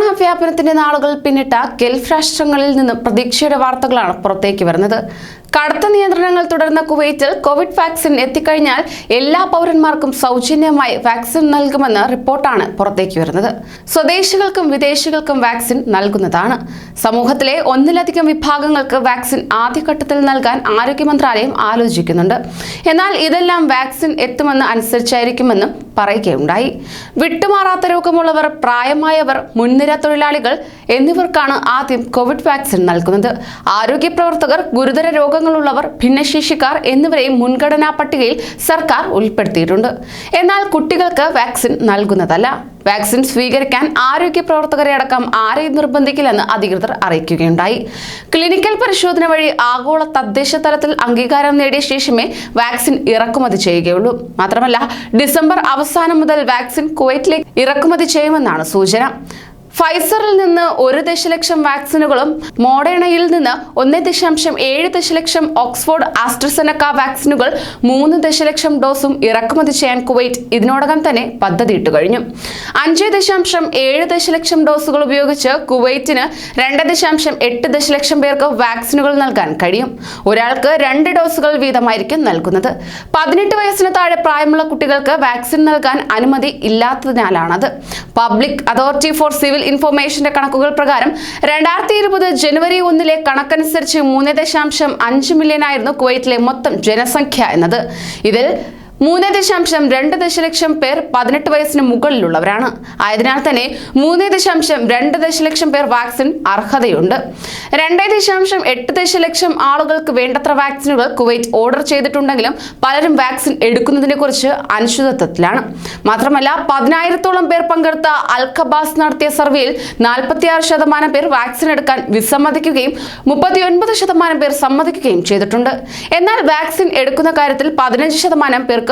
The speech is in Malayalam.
വ്യാപനത്തിന്റെ നാളുകൾ പിന്നിട്ട ഗൾഫ് രാഷ്ട്രങ്ങളിൽ നിന്ന് പ്രതീക്ഷയുടെ വാർത്തകളാണ് പുറത്തേക്ക് വരുന്നത്. കടുത്ത നിയന്ത്രണങ്ങൾ തുടർന്ന കുവൈറ്റിൽ കോവിഡ് വാക്സിൻ എത്തിക്കഴിഞ്ഞാൽ എല്ലാ പൗരന്മാർക്കും സൗജന്യമായി വാക്സിൻ നൽകുമെന്ന് റിപ്പോർട്ടാണ് പുറത്തേക്ക് വരുന്നത്. സ്വദേശികൾക്കും വിദേശികൾക്കും വാക്സിൻ നൽകുന്നതാണ്. സമൂഹത്തിലെ ഒന്നിലധികം വിഭാഗങ്ങൾക്ക് വാക്സിൻ ആദ്യഘട്ടത്തിൽ നൽകാൻ ആരോഗ്യ മന്ത്രാലയം ആലോചിക്കുന്നുണ്ട്. എന്നാൽ ഇതെല്ലാം വാക്സിൻ എത്തുമെന്ന് അനുസരിച്ചായിരിക്കുമെന്നും പറയുകയുണ്ടായി. വിട്ടുമാറാത്ത രോഗമുള്ളവർ പ്രായമായവർ മുൻനിര തൊഴിലാളികൾ എന്നിവർക്കാണ് ആദ്യം കോവിഡ് വാക്സിൻ നൽകുന്നത്. ആരോഗ്യ പ്രവർത്തകർ ഗുരുതര രോഗങ്ങളുള്ളവർ ഭിന്നശേഷിക്കാർ എന്നിവരെ മുൻഗണനാ പട്ടികയിൽ സർക്കാർ ഉൾപ്പെടുത്തിയിട്ടുണ്ട്. എന്നാൽ കുട്ടികൾക്ക് വാക്സിൻ നൽകുന്നതല്ല. വാക്സിൻ സ്വീകരിക്കാൻ ആരോഗ്യ പ്രവർത്തകരെ അടക്കം ആരെയും നിർബന്ധിക്കില്ലെന്ന് അധികൃതർ അറിയിക്കുകയുണ്ടായി. ക്ലിനിക്കൽ പരിശോധന വഴി ആഗോള തദ്ദേശ തലത്തിൽ അംഗീകാരം നേടിയ ശേഷമേ വാക്സിൻ ഇറക്കുമതി ചെയ്യുകയുള്ളൂ. മാത്രമല്ല ഡിസംബർ അവസാനം മുതൽ വാക്സിൻ കുവൈറ്റിലേക്ക് ഇറക്കുമതി ചെയ്യുമെന്നാണ് സൂചന. ഫൈസറിൽ നിന്ന് ഒരു ദശലക്ഷം വാക്സിനുകളും മോഡേണയിൽ നിന്ന് ഒന്ന് ദശാംശം ഏഴ് ദശലക്ഷം ഓക്സ്ഫോർഡ് ആസ്ട്രസെനക്ക വാക്സിനുകൾ മൂന്ന് ദശലക്ഷം ഡോസും ഇറക്കുമതി ചെയ്യാൻ കുവൈറ്റ് ഇതിനോടകം തന്നെ പദ്ധതിയിട്ട് കഴിഞ്ഞു. അഞ്ച് ദശാംശം ഏഴ് ദശലക്ഷം ഡോസുകൾ ഉപയോഗിച്ച് കുവൈറ്റിന് രണ്ട് ദശാംശം എട്ട് ദശലക്ഷം പേർക്ക് വാക്സിനുകൾ നൽകാൻ കഴിയും. ഒരാൾക്ക് രണ്ട് ഡോസുകൾ വീതമായിരിക്കും നൽകുന്നത്. പതിനെട്ട് വയസ്സിന് താഴെ പ്രായമുള്ള കുട്ടികൾക്ക് വാക്സിൻ നൽകാൻ അനുമതി ഇല്ലാത്തതിനാലാണത്. പബ്ലിക് അതോറിറ്റി ഫോർ സിവിൽ ഇൻഫർമേഷന്റെ കണക്കുകൾ പ്രകാരം രണ്ടായിരത്തി ഇരുപത് ജനുവരി ഒന്നിലെ കണക്കനുസരിച്ച് മൂന്ന് ദശാംശം അഞ്ച് മില്യൺ ആയിരുന്നു കുവൈറ്റിലെ മൊത്തം ജനസംഖ്യ എന്നത്. ഇതിൽ മൂന്ന് ദശാംശം രണ്ട് ദശലക്ഷം പേർ പതിനെട്ട് വയസ്സിന് മുകളിലുള്ളവരാണ്. ആയതിനാൽ തന്നെ മൂന്ന് ദശാംശം രണ്ട് ദശലക്ഷം പേർ വാക്സിൻ അർഹതയുണ്ട്. രണ്ട് ദശാംശം എട്ട് ദശലക്ഷം ആളുകൾക്ക് വേണ്ടത്ര വാക്സിനുകൾ കുവൈറ്റ് ഓർഡർ ചെയ്തിട്ടുണ്ടെങ്കിലും പലരും വാക്സിൻ എടുക്കുന്നതിനെ കുറിച്ച് അനിശ്ചിതത്വത്തിലാണ്. മാത്രമല്ല പതിനായിരത്തോളം പേർ പങ്കെടുത്ത അൽഖബാസ് നടത്തിയ സർവേയിൽ നാൽപ്പത്തിയാറ് ശതമാനം പേർ വാക്സിൻ എടുക്കാൻ വിസമ്മതിക്കുകയും മുപ്പത്തിയൊൻപത് ശതമാനം പേർ സമ്മതിക്കുകയും ചെയ്തിട്ടുണ്ട്. എന്നാൽ വാക്സിൻ എടുക്കുന്ന കാര്യത്തിൽ പതിനഞ്ച് ശതമാനം പേർക്ക്